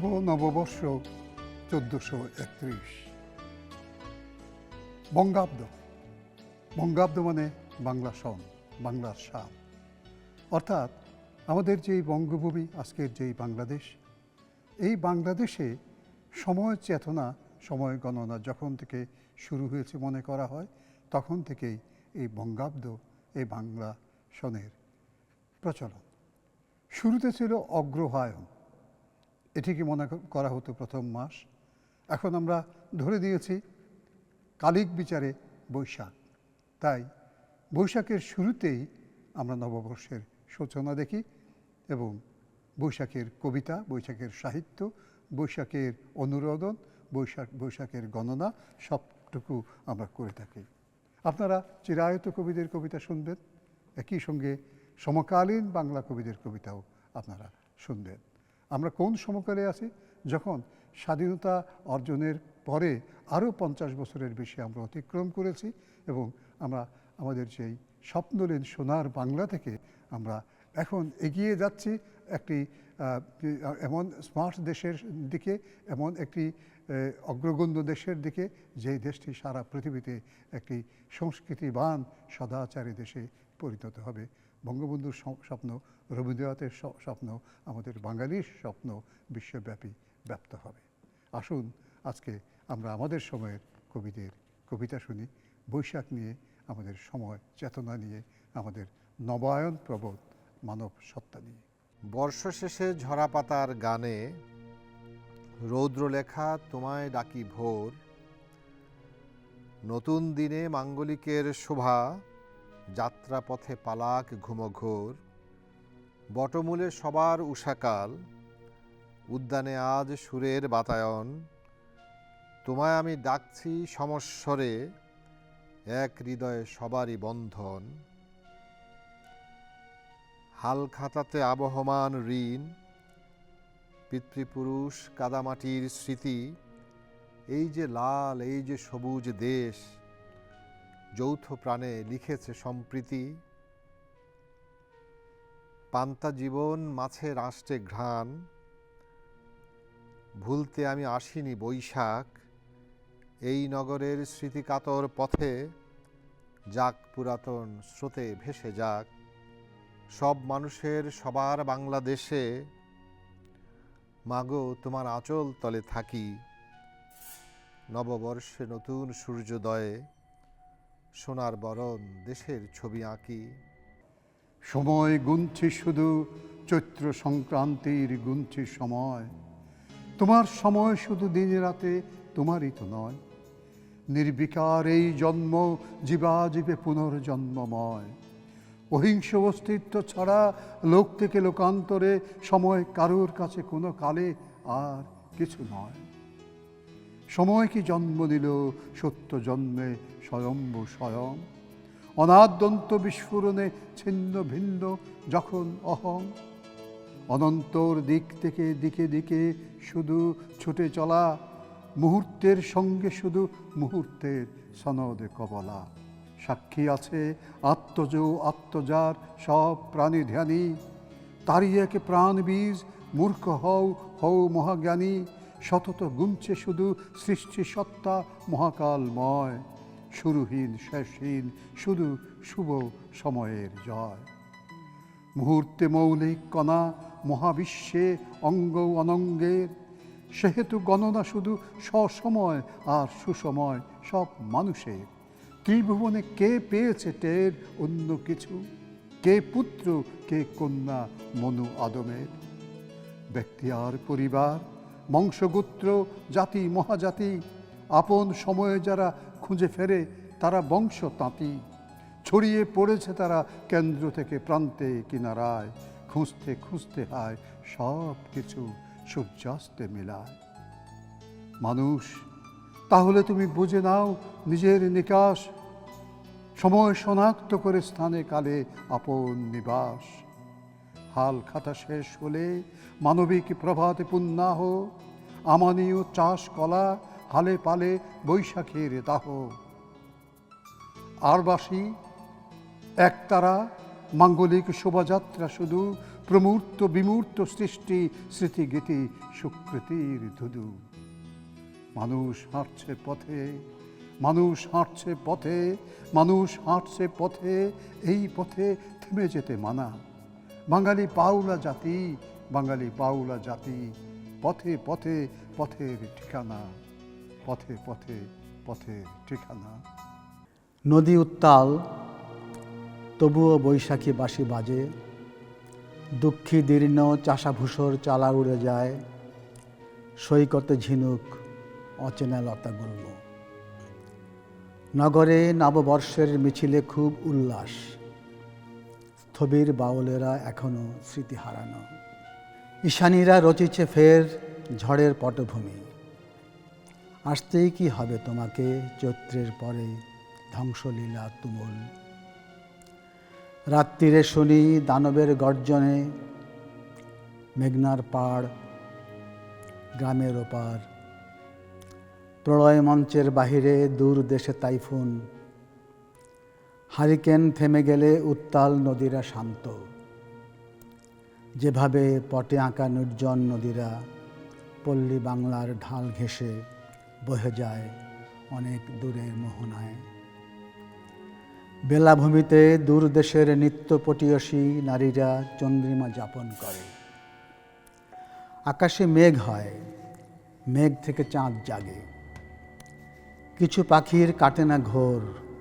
নববর্ষ চোদ্দোশো একত্রিশ। বঙ্গাব্দ। বঙ্গাব্দ মানে বাংলা সন, বাংলার সাল অর্থাৎ আমাদের যেই বঙ্গভূমি, আজকের যেই বাংলাদেশ, এই বাংলাদেশে সময় চেতনা, সময় গণনা যখন থেকে শুরু হয়েছে মনে করা হয়, তখন থেকেই এই বঙ্গাব্দ এই বাংলা সনের প্রচলন। শুরুতে ছিল অগ্রহায়ণ এটিকে মনে করা হতো প্রথম মাস। এখন আমরা ধরে দিয়েছি কালিক বিচারে বৈশাখ। তাই বৈশাখের শুরুতেই আমরা নববর্ষের সূচনা দেখি এবং বৈশাখের কবিতা, বৈশাখের সাহিত্য, বৈশাখের অনুরোধন, বৈশাখ, বৈশাখের গণনা সবটুকু আমরা করে থাকি। আপনারা চিরায়ত কবিদের কবিতা শুনবেন। একই সঙ্গে সমকালীন বাংলা কবিদের কবিতাও আপনারা শুনবেন। আমরা কোন সমকালে আছি? যখন স্বাধীনতা অর্জনের পরে আরও পঞ্চাশ বছরের বেশি আমরা অতিক্রম করেছি এবং আমরা আমাদের সেই স্বপ্নলীন সোনার বাংলা থেকে আমরা এখন এগিয়ে যাচ্ছি একটি এমন স্মার্ট দেশের দিকে, এমন একটি অগ্রগণ্য দেশের দিকে, যে দেশটি সারা পৃথিবীতে একটি সংস্কৃতিবান, সদাচারী দেশে পরিণত হবে। বঙ্গবন্ধুর স্বপ্ন, রবীন্দ্রনাথের স্বপ্ন, আমাদের বাঙালির স্বপ্ন বিশ্বব্যাপী ব্যপ্ত হবে। আসুন আজকে আমরা আমাদের সময়ের কবিদের কবিতা শুনি, বৈশাখ নিয়ে, আমাদের সময় চেতনা নিয়ে, আমাদের নবায়ন প্রবোধ মানব সত্তা নিয়ে। বর্ষ শেষে ঝরা পাতার গানে রৌদ্র লেখা তোমায় ডাকি ভোর, নতুন দিনে মাঙ্গলিকের শোভা যাত্রা পথে পালাক ঘুমঘোর, বটমূলে সবার উষাকাল উদ্যানে আজ সুরের বাতায়ন, তোমায় আমি ডাকছি সমস্বরে, এক হৃদয়ে সবারই বন্ধন। হাল খাতাতে আবহমান ঋণ, পিতৃপুরুষ কাদামাটির স্মৃতি, এই যে লাল, এই যে সবুজ দেশ যৌথ প্রাণে লিখেছে সম্প্রীতি। পান্তা জীবন মাছের আষ্টে ঘ্রাণ। ভুলতে আমি আসিনি বৈশাখ। এই নগরের স্মৃতিকাতর পথে যাক পুরাতন স্রোতে ভেসে যাক। সব মানুষের সবার বাংলাদেশে মাগো তোমার আঁচল তলে থাকি। নববর্ষে নতুন সূর্যোদয়ে সোনার বরণ দেশের ছবি আঁকি। সময় গুনছি শুধু চৈত্র সংক্রান্তির গুনছি সময়। তোমার সময় শুধু দিনে রাতে, তোমারই তো নয়। নির্বিকার এই জন্ম জীবাজীবে পুনর্জন্মময়। অহিংস অস্তিত্ব ছাড়া লোক থেকে লোকান্তরে সময় কারোর কাছে কোনো কালে আর কিছু নয়। সময় কি জন্ম দিল? সত্য জন্মে স্বয়ম্ভু স্বয়ং। অনাদ্যন্ত বিস্ফোরণে ছিন্ন ভিন্ন যখন অহং। অনন্তর দিক থেকে দিকে দিকে শুধু ছুটে চলা, মুহূর্তের সঙ্গে শুধু মুহূর্তের সনদে কবলা। সাক্ষী আছে আত্মজ আত্মজার সব প্রাণী ধ্যানী। তারই একে প্রাণ বীজ মূর্খ হও হও মহাজ্ঞানী। সতত গুনছে শুধু সৃষ্টি সত্তা মহাকালময়। শুরুহীন, শেষহীন, শুধু শুভ সময়ের জয়। মুহূর্তে মৌলিক কণা মহাবিশ্বে অঙ্গ অনঙ্গের সেহেতু গণনা শুধু সসময় আর সুসময়, সব মানুষের। ত্রিভুবনে কে পেয়েছে টের অন্য কিছু? কে পুত্র, কে কন্যা, মনু আদমের? ব্যক্তি আর পরিবার বংশগোত্র, জাতি, মহাজাতি, আপন সময়ে যারা খুঁজে ফেরে, তারা বংশ তাঁতি। ছড়িয়ে পড়েছে তারা কেন্দ্র থেকে প্রান্তে কিনারায়। খুঁজতে খুঁজতে হয় সব কিছু সূর্যাস্তে মেলায়। মানুষ, তাহলে তুমি বুঝে নাও নিজের নিকাশ। সময় শনাক্ত করে স্থানে কালে আপন নিবাস। হাল খাতা শেষ হলে মানবিক প্রভাতে পুণ্যাহ, আমানীয় চাষ কলা হালে পালে বৈশাখের দাহ। আরবাসী একতারা মাঙ্গলিক শোভাযাত্রা শুধু প্রমূর্ত বিমূর্ত সৃষ্টি স্মৃতিগীতি সুকৃতির ধুধু। মানুষ হাঁটছে পথে, মানুষ হাঁটছে পথে, মানুষ হাঁটছে পথে, এই পথে থেমে যেতে মানা। বাঙালি পাউলা জাতি, বাঙালি পাউলা জাতি, পথে পথে পথের ঠিকানা, পথে পথে পথের ঠিকানা। নদী উত্তাল, তবুও বৈশাখী বাঁশি বাজে, দুঃখী দীর্ণ চাষাভূষর চালা উড়ে যায়, সৈকতে ঝিনুক, অচেনা লতা লতাগুল্ম নগরে নববর্ষের মিছিলে খুব উল্লাস স্থবির বাউলেরা এখনও স্মৃতি হারানো। ঈশানীরা রচিছে ফের ঝড়ের পটভূমি। আসতেই কি হবে তোমাকে চৈত্রের পরে ধ্বংসলীলা তুমুল। রাত্রিরে শুনি দানবের গর্জনে, মেঘনার পাড়, গ্রামের ওপার। প্রলয় মঞ্চের বাহিরে দূর দেশে তাইফুন হারিকেন থেমে গেলে উত্তাল নদীরা শান্ত। যেভাবে পটে আঁকা নির্জন নদীরা, পল্লী বাংলার ঢাল ঘেঁষে বহে যায় অনেক দূরের মোহনায়। বেলাভূমিতে দূর দেশের নিত্যপটীয়সী নারীরা চন্দ্রিমা যাপন করে। আকাশে মেঘ হয়, মেঘ থেকে চাঁদ জাগে। কিছু পাখির কাটে না ঘোর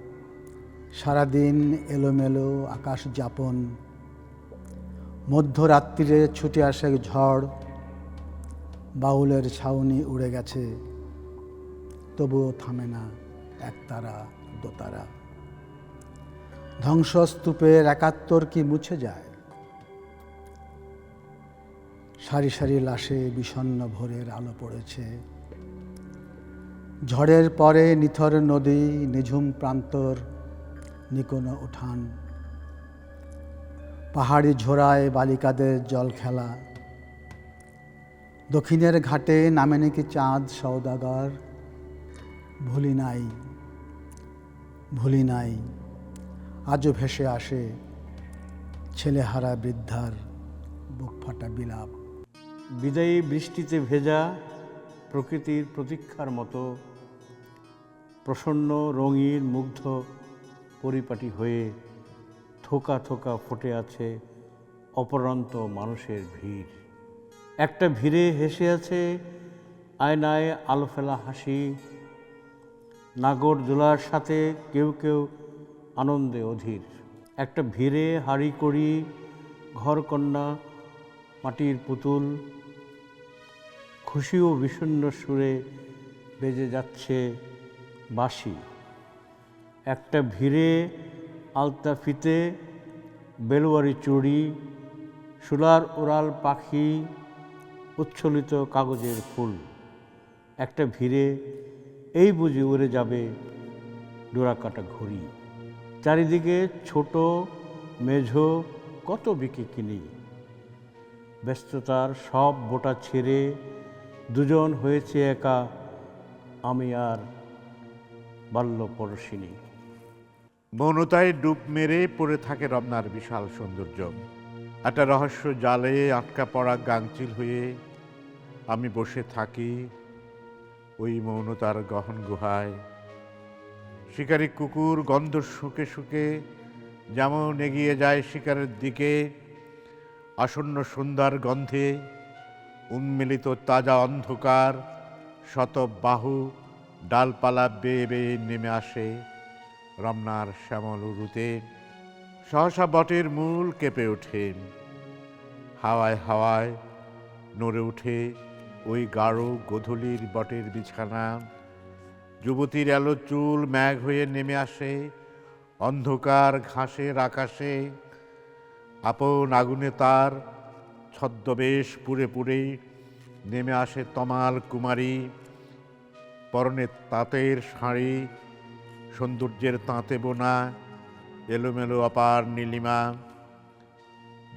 সারাদিন এলোমেলো আকাশ যাপন, মধ্যরাত্রিরে ছুটে আসে ঝড়, বাউলের ছাউনি উড়ে গেছে, তবুও থামে না একতারা দোতারা। ধ্বংসস্তূপের একাত্তর কি মুছে যায়? সারি সারি লাশে বিষণ্ণ ভোরের আলো পড়েছে। ঝড়ের পরে নিথর নদী, নিঝুম প্রান্তর নিকোনো উঠান। পাহাড়ি ঝোড়ায় বালিকাদের জল খেলা। দক্ষিণের ঘাটে নামে নাকি চাঁদ সৌদাগর ভুলি নাই ভুলি নাই, আজও ভেসে আসে ছেলেহারা বৃদ্ধার বুক ফাটা বিলাপ। বিদায়ী বৃষ্টিতে ভেজা প্রকৃতির প্রতীক্ষার মতো প্রসন্ন রঙিন মুগ্ধ পরিপাটি হয়ে থোকা থোকা ফুটে আছে অপরন্ত মানুষের ভিড়। একটা ভিড়ে হেসে আছে আয়নায় আলো ফেলা হাসি। নাগর দোলার সাথে কেউ কেউ আনন্দে অধীর। একটা ভিড়ে হাড়ি করি, ঘরকন্যা, মাটির পুতুল। খুশি ও বিষণ্ণ সুরে বেজে যাচ্ছে বাঁশি। একটা ভিড়ে, আলতা ফিতে, বেলোয়ারি চুড়ি, সোলার ওরাল পাখি, উচ্ছলিত কাগজের ফুল। একটা ভিড়ে, এই বুঝি উড়ে যাবে ডোরাকাটা ঘড়ি। চারিদিকে ছোট, মেঝ, কত বিকে কিনি। ব্যস্ততার সব বোটা ছেড়ে, দুজন হয়েছে একা, আমি আর বাল্য বাল্যপরশিনী। মৌনতায় ডুব মেরে পড়ে থাকে রমনার বিশাল সৌন্দর্য। একটা রহস্য জালে আটকা পড়া গাংচিল হয়ে আমি বসে থাকি ওই মৌনতার গহন গুহায়। শিকারী কুকুর গন্ধ শুকে শুকে যেমন এগিয়ে যায় শিকারের দিকে, আসন্ন সুন্দর গন্ধে উন্মিলিত তাজা অন্ধকার শত বাহু ডালপালা বেয়ে বেয়ে নেমে আসে। রমনার শ্যামল উরুতে সহসা বটের মূল কেঁপে ওঠে। হাওয়ায় হাওয়ায় নড়ে ওঠে ওই গাঢ় গোধূলির বটের বিছানা। যুবতীর এলো চুল ম্যাঘ হয়ে নেমে আসে, অন্ধকার ঘাসের আকাশে। আপন আগুনে তার ছদ্মবেশ পুড়ে পুরে নেমে আসে তমাল কুমারী। পরনে তাঁতের শাড়ি সৌন্দর্যের তাঁতে বোনা, এলোমেলো অপার নীলিমা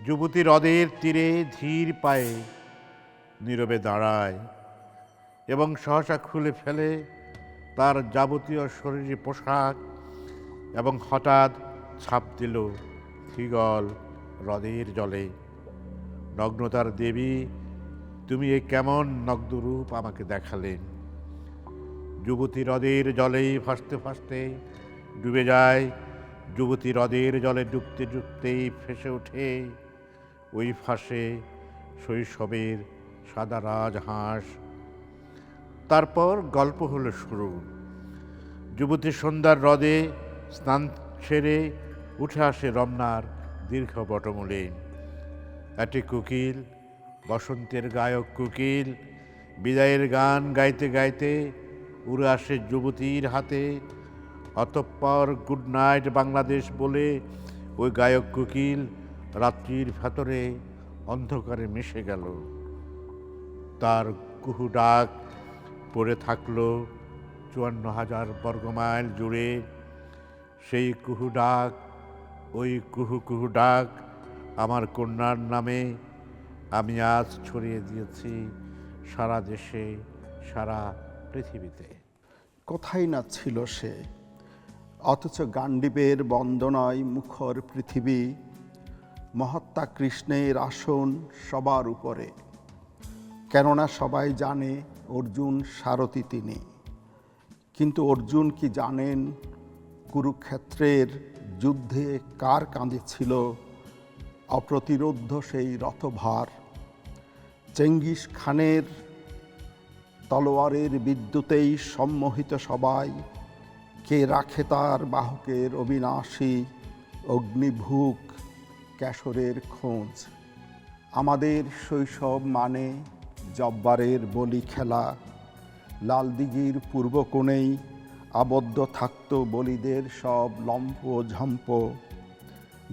যুবতী হ্রদের তীরে ধীর পায়ে নীরবে দাঁড়ায় এবং সহসা খুলে ফেলে তার যাবতীয় শরীরী পোশাক এবং হঠাৎ ছাপ দিল থিগল হ্রদের জলে। নগ্নতার দেবী, তুমি এ কেমন নগ্নরূপ আমাকে দেখালেন? যুবতী হ্রদের জলেই ভাসতে ভাসতে ডুবে যায়। যুবতী হ্রদের জলে ডুবতে ডুবতেই ফেসে ওঠে। ওই ফাঁসে শৈশবের সাদা রাজহাঁস। তারপর গল্প হলো শুরু। যুবতী সন্ধ্যার হ্রদে স্নান সেরে উঠে আসে রমনার দীর্ঘ বটমূলে। একটি কুকিল, বসন্তের গায়ক কুকিল, বিদায়ের গান গাইতে গাইতে উড়ে আসে যুবতীর হাতে। অতঃপর গুড নাইট বাংলাদেশ বলে ওই গায়ক কুকিল রাত্রির ভেতরে অন্ধকারে মিশে গেল। তার কুহু ডাক পড়ে থাকল চুয়ান্ন হাজার বর্গমাইল জুড়ে। সেই কুহু ডাক, ওই কুহু কুহু ডাক আমার কন্যার নামে আমি আজ ছড়িয়ে দিয়েছি সারা দেশে, সারা পৃথিবীতে। কোথায় না ছিল সে? অথচ গান্ডীবের বন্দনায় মুখর পৃথিবী, মহাত্মা কৃষ্ণের আসন সবার উপরে। কেননা সবাই জানে অর্জুন সারথি তিনি। কিন্তু অর্জুন কি জানেন কুরুক্ষেত্রের যুদ্ধে কার কাঁধে ছিল অপ্রতিরোধ্য সেই রথভার? চেঙ্গিস খানের তলোয়ারের বিদ্যুতেই সম্মোহিত সবাই। কে রাখে তার বাহকের অবিনাশী অগ্নিভূক ক্যাশরের খোঁজ? আমাদের শৈশব মানে জব্বারের বলি খেলা। লালদিঘির পূর্ব কোণেই আবদ্ধ থাকত বলিদের সব লম্ফ ঝম্প।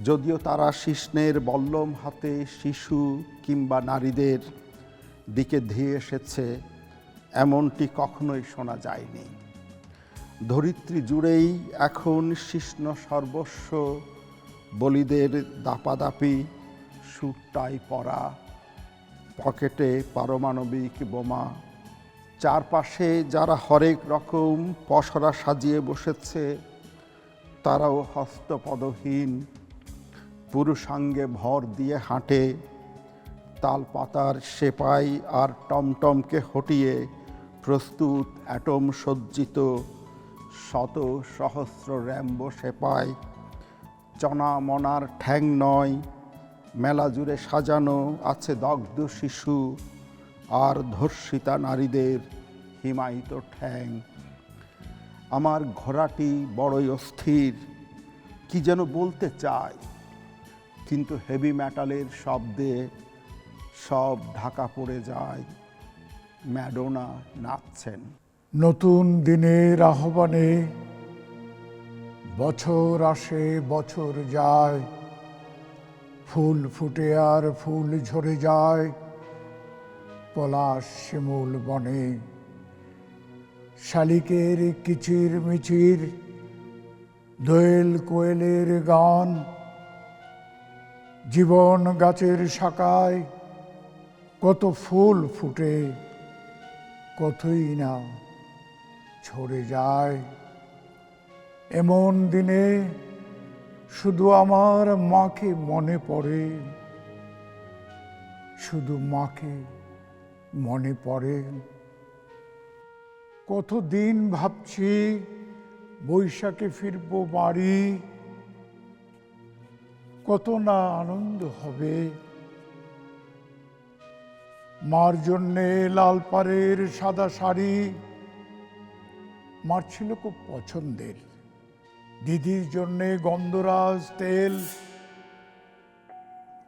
যদিও তারা শিষ্ণের বল্লম হাতে শিশু কিংবা নারীদের দিকে ধেয়ে এসেছে এমনটি কখনোই শোনা যায়নি। ধরিত্রী জুড়েই এখন শিষ্ণ সর্বস্ব, বলিদের দাপাদাপি সুটটাই পরা, পকেটে পারমাণবিক বোমা। চারপাশে যারা হরেক রকম পসরা সাজিয়ে বসেছে, তারাও হস্তপদহীন, পুরুষাঙ্গে ভর দিয়ে হাঁটে তাল পাতার সেপাই আর টমটমকে হটিয়ে প্রস্তুত অ্যাটম সজ্জিত শত সহস্র র্যাম্বো সেপাই চনা মনার ঠ্যাং নয়, মেলা জুড়ে সাজানো আছে দগ্ধ শিশু আর ধর্ষিতা নারীদের হিমায়িত ঠ্যাং। আমার ঘোড়াটি বড়ই অস্থির, কি যেন বলতে চায়, কিন্তু হেভি মেটালের শব্দে সব ঢাকা পড়ে যায়। ম্যাডোনা নাচছেন। নতুন দিনের আহ্বানে বছর আসে, বছর যায়। ফুল ফুটে আর ফুল ঝরে যায়, পলাশ শিমুল বনে। শালিকের কিচির মিচির, দোয়েল কোয়েলের গান। জীবন গাছের শাখায় কত ফুল ফুটে। কতই না ছড়ে যায়। এমন দিনে শুধু আমার মাকে মনে পড়ে, শুধু মাকে মনে পড়ে। কতদিন ভাবছি বৈশাখে ফিরবো বাড়ি, কত না আনন্দ হবে। মার জন্যে লাল পাড়ের সাদা শাড়ি। মার ছিল খুব পছন্দের। দিদির জন্যে গন্ধরাজ তেল।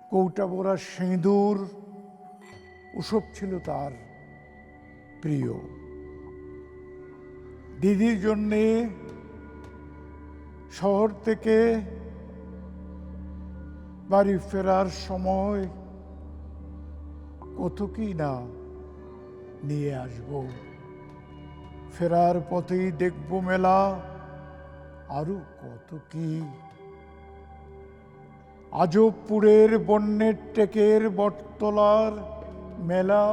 কৌটা ভরা সিঁদুর। ওসব ছিল তার প্রিয়। দিদির জন্যে শহর থেকে বাড়ি ফেরার সময় কত কি না নিয়ে আসব। ফেরার পথেই দেখব মেলা, আরও কত কি। আজবপুরের বন্যের টেকের বটতলার মেলা,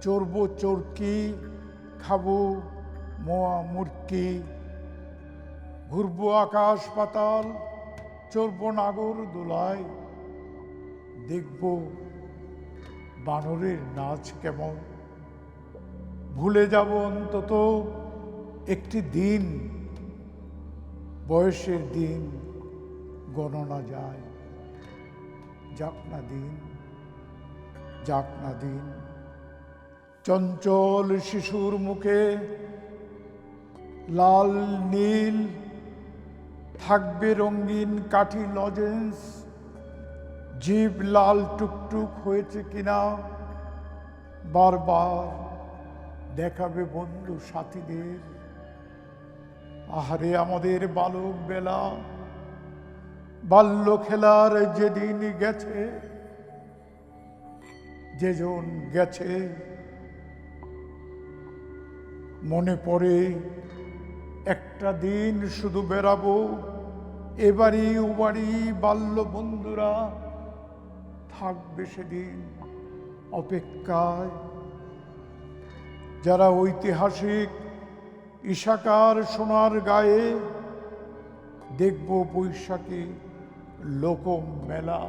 চড়ব চরকি, খাব মোয়া মুরকি। ঘুরবো আকাশ পাতাল, চড়বো নাগর দোলায় দেখব বানরের নাচ কেমন। ভুলে যাব অন্তত একটি দিন, বয়সের দিন গণনা যায়। যাক না দিন, যাক না দিন, চঞ্চল শিশুর মুখে লাল, নীল, থাকবে রঙিন কাঠি, লজেন্স জীব লাল টুকটুক হয়েছে কিনা বারবার দেখাবে বন্ধু সাথীদের। আহারে আমাদের বালক বেলা, বাল্য খেলার যেদিন গেছে, যেজন গেছে, মনে পড়ে একটা দিন শুধু বেরাবো এবারই, ওবারই বাল্য বন্ধুরা থাকবে সেদিন অপেক্ষায়। যারা ঐতিহাসিক ইশাকার সোনার গায়ে দেখব বৈশাখী লোক মেলা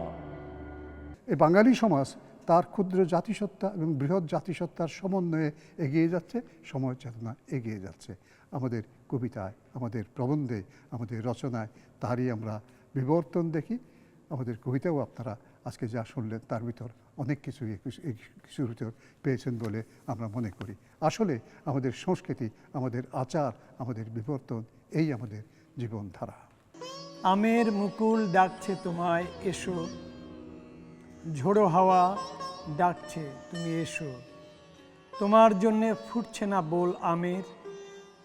এই বাঙালি সমাজ তার ক্ষুদ্র জাতিসত্তা এবং বৃহৎ জাতিসত্তার সমন্বয়ে এগিয়ে যাচ্ছে, সময় চেতনা এগিয়ে যাচ্ছে। আমাদের কবিতায়, আমাদের প্রবন্ধে, আমাদের রচনায় তারই আমরা বিবর্তন দেখি। আমাদের কবিতাও আপনারা আজকে যা শুনলেন তার ভিতর অনেক কিছু কিছুর ভিতর পেয়েছেন বলে আমরা মনে করি। আসলে আমাদের সংস্কৃতি, আমাদের আচার, আমাদের বিবর্তন, এই আমাদের জীবনধারা। আমের মুকুল ডাকছে তোমায়, এসো। ঝোড়ো হাওয়া ডাকছে, তুমি এসো। তোমার জন্যে ফুটছে না বোল আমের,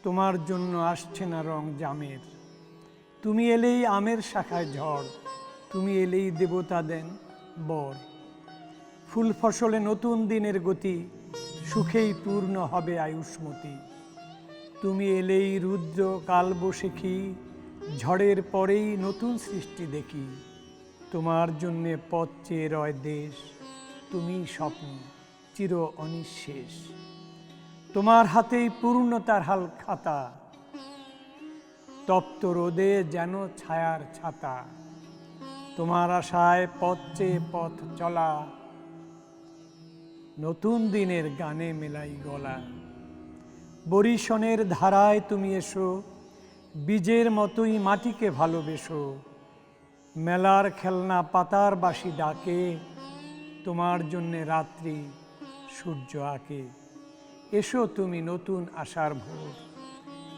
তোমার জন্য আসছে না রং জামের। তুমি এলেই আমের শাখায় ঝড়, তুমি এলেই দেবতা দেন। বর। ফুল ফসলে নতুন দিনের গতি, সুখেই পূর্ণ হবে আয়ুষ্মতি। তুমি এলেই রুদ্র কালবৈশাখী ঝড়ের পরেই নতুন সৃষ্টি দেখি। তোমার জন্যে পথ চেয়ে রয় দেশ তুমি স্বপ্ন, চির অনিঃশেষ। তোমার হাতেই পূর্ণতার হাল খাতা, তপ্ত রোদে যেন ছায়ার ছাতা। তোমার আশায় পথ চেয়ে পথ চলা। নতুন দিনের গানে মেলাই গলা। বরিশনের ধারায় তুমি এসো, বীজের মতোই মাটিকে ভালোবেসো। মেলার খেলনা পাতার বাসি ডাকে, তোমার জন্যে রাত্রি সূর্য আঁকে। এসো তুমি নতুন আশার ভোর,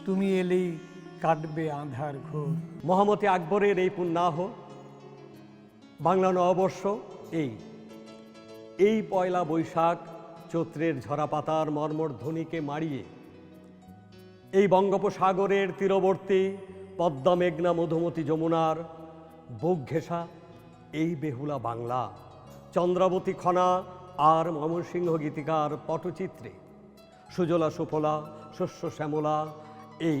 তুমি এলেই কাটবে আধার ঘোর। মহামতি আকবরের এই পুণ্যাহ বাংলা নববর্ষ, এই। এই পয়লা বৈশাখ চৈত্রের ঝরা পাতার মর্মর ধ্বনিকে মারিয়ে এই বঙ্গোপসাগরের তীরবর্তী পদ্মা মেঘনা মধুমতি যমুনার বুক ঘেঁষা এই বেহুলা বাংলা, চন্দ্রাবতী খনা আর ময়মনসিংহ গীতিকার পটচিত্রে, সুজলা সুফলা, শস্য শ্যামলা, এই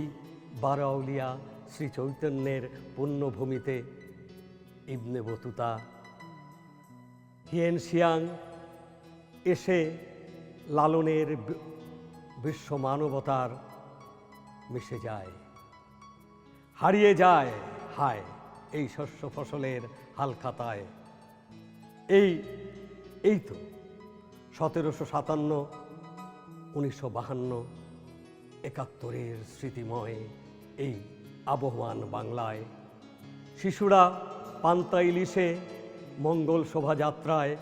বারাউলিয়া শ্রী চৈতন্যের পুণ্যভূমিতে ইবনে বতুতা। হিয়েন এসে লালনের বিশ্ব মানবতার মিশে যায়, হারিয়ে যায়, হায়, এই শস্য ফসলের হালখাতায়। এই এই তো সতেরোশো সাতান্ন, উনিশশো বাহান্ন, একাত্তরের স্মৃতিময় এই আবহমান বাংলায়। শিশুরা পান্তা ইলিশে মঙ্গল শোভাযাত্রায়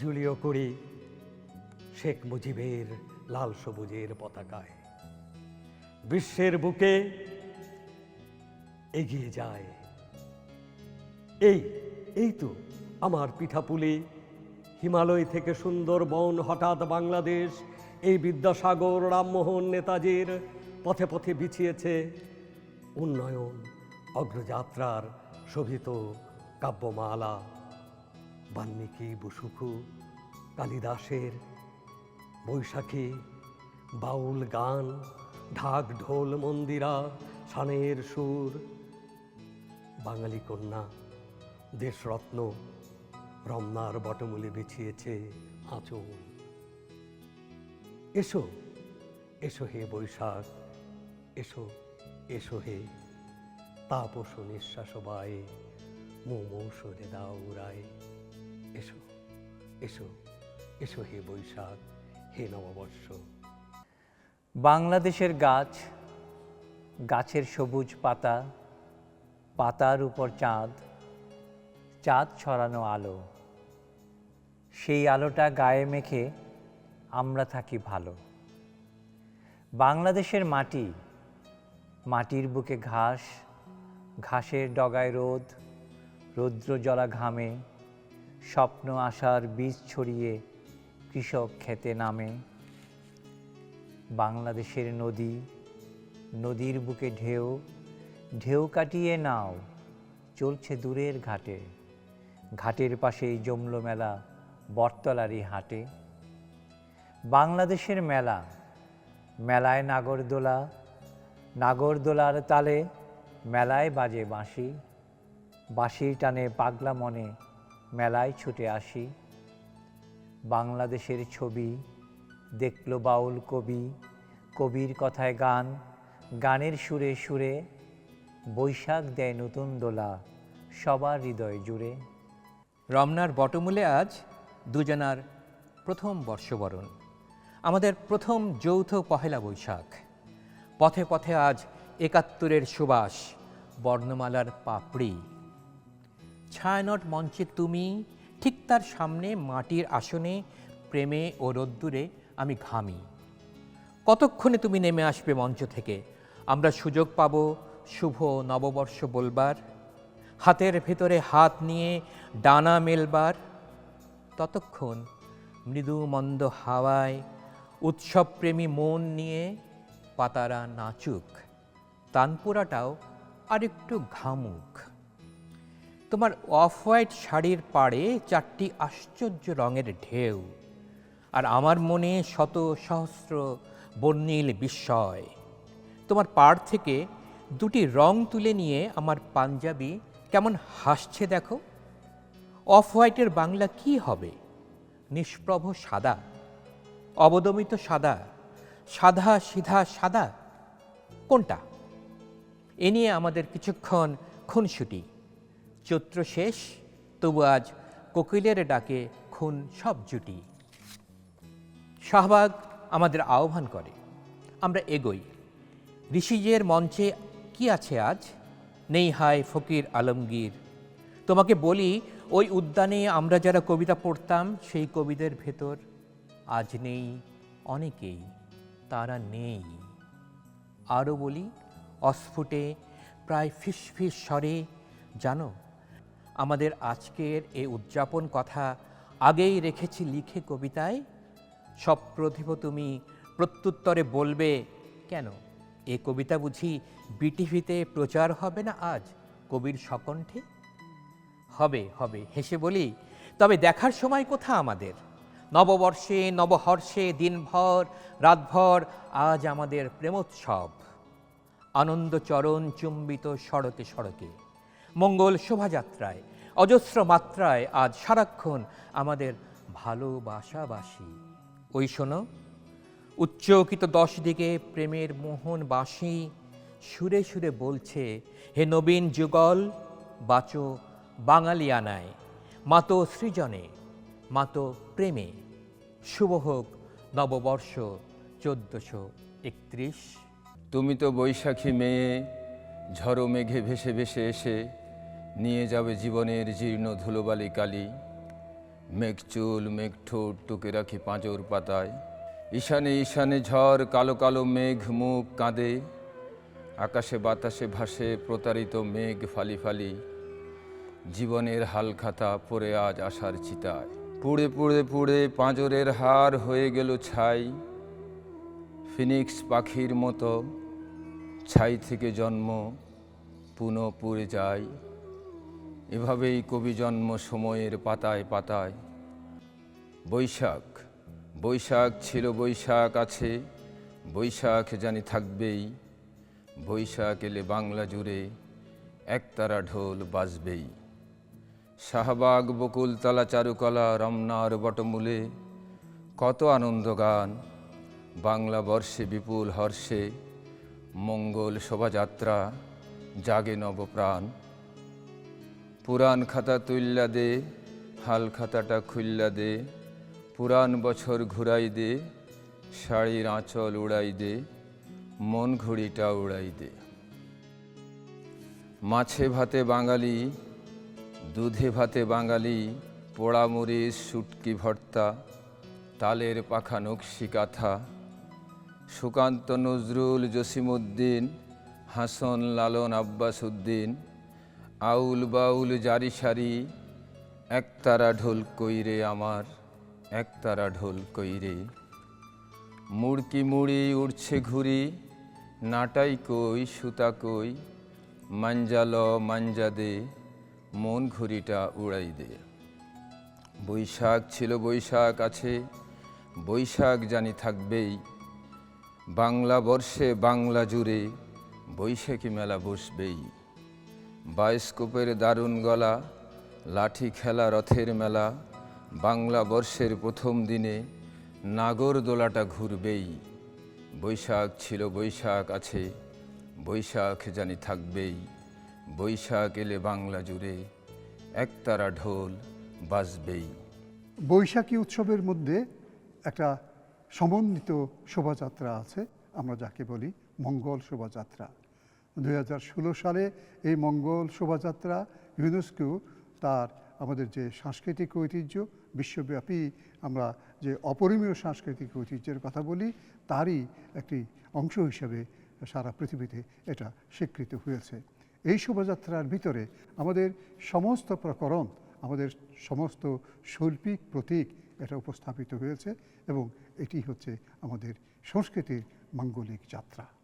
জুলিও করি শেখ মুজিবের লাল সবুজের পতাকায়। বিশ্বের বুকে এগিয়ে যায়। এই এই তো আমার পিঠাপুলি। হিমালয় থেকে সুন্দরবন, হঠাৎ বাংলাদেশ, এই বিদ্যাসাগর, রামমোহন নেতাজির পথে পথে বিছিয়েছে উন্নয়ন। অগ্রযাত্রার শোভিত কাব্যমালা। বাল্মীকি বসুখু কালিদাসের বৈশাখী, বাউল গান, ঢাক ঢোল মন্দিরা সানের সুর। বাঙালি কন্যা, দেশরত্ন, রমনার বটমূলে বিছিয়েছে আঁচল। এসো এসো হে বৈশাখ, এসো এসো হে তাপস নিঃশ্বাস বায়ে মৌসুরে দাও উড়ায়। এসো এসো এসো হে বৈশাখ, হে নববর্ষ। বাংলাদেশের গাছ, গাছের সবুজ পাতা, পাতার উপর চাঁদ চাঁদ ছড়ানো আলো। সেই আলোটা গায়ে মেখে আমরা থাকি ভালো। বাংলাদেশের মাটি, মাটির বুকে ঘাস ঘাসের ডগায় রোদ, রৌদ্র জলা ঘামে স্বপ্ন আশার বীজ ছড়িয়ে কৃষক খেতে নামে। বাংলাদেশের নদী, নদীর বুকে ঢেউ ঢেউ কাটিয়ে নাও, চলছে দূরের ঘাটে। ঘাটের পাশেই জমল মেলা, বটতলারই হাটে। বাংলাদেশের মেলা, মেলায় নাগরদোলা, নাগরদোলার তালে মেলায় বাজে বাঁশি, বাঁশির টানে পাগলা মনে মেলায় ছুটে আসি। বাংলাদেশের ছবি, দেখল বাউল কবি, কবির কথায় গান, গানের সুরে সুরে বৈশাখ দেয় নতুন দোলা সবার হৃদয় জুড়ে। রমনার বটমূলে আজ দুজনার প্রথম বর্ষবরণ। আমাদের প্রথম যৌথ পহেলা বৈশাখ। পথে পথে আজ একাত্তরের সুবাস বর্ণমালার পাপড়ি। ছায়ানট মঞ্চে তুমি ঠিক তার সামনে মাটির আসনে প্রেমে ও রোদ্দুরে আমি ঘামি। কতক্ষণে তুমি নেমে আসবে মঞ্চ থেকে? আমরা সুযোগ পাব শুভ নববর্ষ বলবার। হাতের ভেতরে হাত নিয়ে ডানা মেলবার। ততক্ষণ মৃদু মন্দ হাওয়ায় উৎসবপ্রেমী মন নিয়ে পাতারা নাচুক। তানপুরাটাও আরেকটু ঘামুক। তোমার অফ হোয়াইট শাড়ির পাড়ে চারটি আশ্চর্য রঙের ঢেউ, আর আমার মনে শত সহস্র বর্ণিল বিস্ময়। তোমার পাড় থেকে দুটি রং তুলে নিয়ে আমার পাঞ্জাবি কেমন হাসছে দেখো। অফ হোয়াইটের বাংলা কি হবে? নিষ্প্রভ সাদা, অবদমিত সাদা সাদা সিধা সাদা, কোনটা? এ নিয়ে আমাদের কিছুক্ষণ খুনসুটি। চৈত্র শেষ, তবু আজ কোকিলের ডাকে খুন সব জুটি। শাহবাগ আমাদের আহ্বান করে, আমরা এগোই। ঋষিজের মঞ্চে কি আছে আজ? নেই হায় ফকির আলমগীর। তোমাকে বলি, ওই উদ্যানে আমরা যারা কবিতা পড়তাম, সেই কবিদের ভেতর আজ নেই অনেকেই, তারা নেই। আরও বলি অস্ফুটে, প্রায় ফিসফিস স্বরে, জানো, আমাদের আজকের এই উদযাপন কথা আগেই রেখেছি লিখে কবিতায়। সব প্রতিভ তুমি প্রত্যুত্তরে বলবে, কেন? এ কবিতা বুঝি বিটিভিতে প্রচার হবে না আজ কবির সকণ্ঠে? হবে হবে, হেসে বলি, তবে দেখার সময় কোথা আমাদের? নববর্ষে, নবহর্ষে, দিনভর, রাতভর আজ আমাদের প্রেমোৎসব। আনন্দচরণ চুম্বিত সড়কে সড়কে মঙ্গল শোভাযাত্রায়, অজস্র মাত্রায় আজ সারাক্ষণ আমাদের ভালোবাসাবাসী। ওই শোনো, উচ্চকিত দশ দিকে প্রেমের মোহন বাঁশি সুরে সুরে বলছে, হে নবীন যুগল, বাঁচো বাঙালিয়ানায়। মাতো সৃজনে, মাতো প্রেমে। শুভ হোক নববর্ষ চোদ্দশো একত্রিশ। তুমি তো বৈশাখী মেয়ে, ঝড়ো মেঘে ভেসে ভেসে এসে নিয়ে যাবে জীবনের জীর্ণ ধুলোবালি কালি। মেঘ চুল, মেঘ ঠোঁট, টুকে রাখি পাঁজর পাতায়। ঈশানে ঈশানে ঝড়, কালো কালো মেঘ মুখ কাঁদে। আকাশে বাতাসে ভাসে প্রতারিত মেঘ ফালি ফালি। জীবনের হালখাতা পড়ে আজ আসার চিতায়। পুড়ে পুড়ে পুড়ে পাঁজরের হার হয়ে গেল ছাই। ফিনিক্স পাখির মতো ছাই থেকে জন্ম পুনঃ পুড়ে যায়। এভাবেই কবি জন্ম সময়ের পাতায় পাতায়। বৈশাখ বৈশাখ ছিল বৈশাখ আছে, বৈশাখ জানি থাকবেই। বৈশাখ এলে বাংলা জুড়ে একতারা ঢোল বাজবেই। শাহবাগ বকুলতলা চারুকলা, রমনার বটমূলে কত আনন্দ গান বাংলা বর্ষে বিপুল হর্ষে, মঙ্গল শোভাযাত্রা, জাগে নবপ্রাণ। পুরাণ খাতা তুল্লা দে, হাল খাতাটা খুল্লা দে পুরান বছর ঘুরাই দে, শাড়ির আঁচল উড়াই দে, মন ঘুড়িটা উড়াই দে। মাছে ভাতে বাঙালি, দুধে ভাতে বাঙালি পোড়া মরিচ শুটকি ভর্তা, তালের পাখা নকশি কাঁথা সুকান্ত নজরুল জসিমউদ্দিন, হাসন লালন আব্বাস উদ্দিন আউল বাউল জারি সারি একতারা ঢোল কইরে আমার একতারা ঢোল কইরে মুড়কি মুড়ি উড়ছে ঘুরি নাটাই কই, সুতা কই মাঞ্জাল মাঞ্জা দে, মন ঘুরিটা উড়াই দে। বৈশাখ ছিল বৈশাখ আছে, বৈশাখ জানি থাকবেই বাংলা বর্ষে বাংলা জুড়ে বৈশাখী মেলা বসবেই। বায়োস্কোপের দারুণ গলা, লাঠি খেলা রথের মেলা, বাংলা বর্ষের প্রথম দিনে নাগরদোলাটা ঘুরবেই। বৈশাখ ছিল, বৈশাখ আছে, বৈশাখ জানি থাকবেই। বৈশাখ এলে বাংলা জুড়ে একতারা ঢোল বাজবেই। বৈশাখী উৎসবের মধ্যে একটা সমন্বিত শোভাযাত্রা আছে, আমরা যাকে বলি মঙ্গল শোভাযাত্রা। দু হাজার ষোলো সালে এই মঙ্গল শোভাযাত্রা ইউনেস্কো তার আমাদের যে সাংস্কৃতিক ঐতিহ্য, বিশ্বব্যাপী আমরা যে অপরিমীয় সাংস্কৃতিক ঐতিহ্যের কথা বলি, তারই একটি অংশ হিসেবে সারা পৃথিবীতে এটা স্বীকৃত হয়েছে। এই শোভাযাত্রার ভিতরে আমাদের সমস্ত প্রকরণ, আমাদের সমস্ত শৈল্পিক প্রতীক এটা উপস্থাপিত হয়েছে এবং এটি হচ্ছে আমাদের সংস্কৃতির মাঙ্গলিক যাত্রা।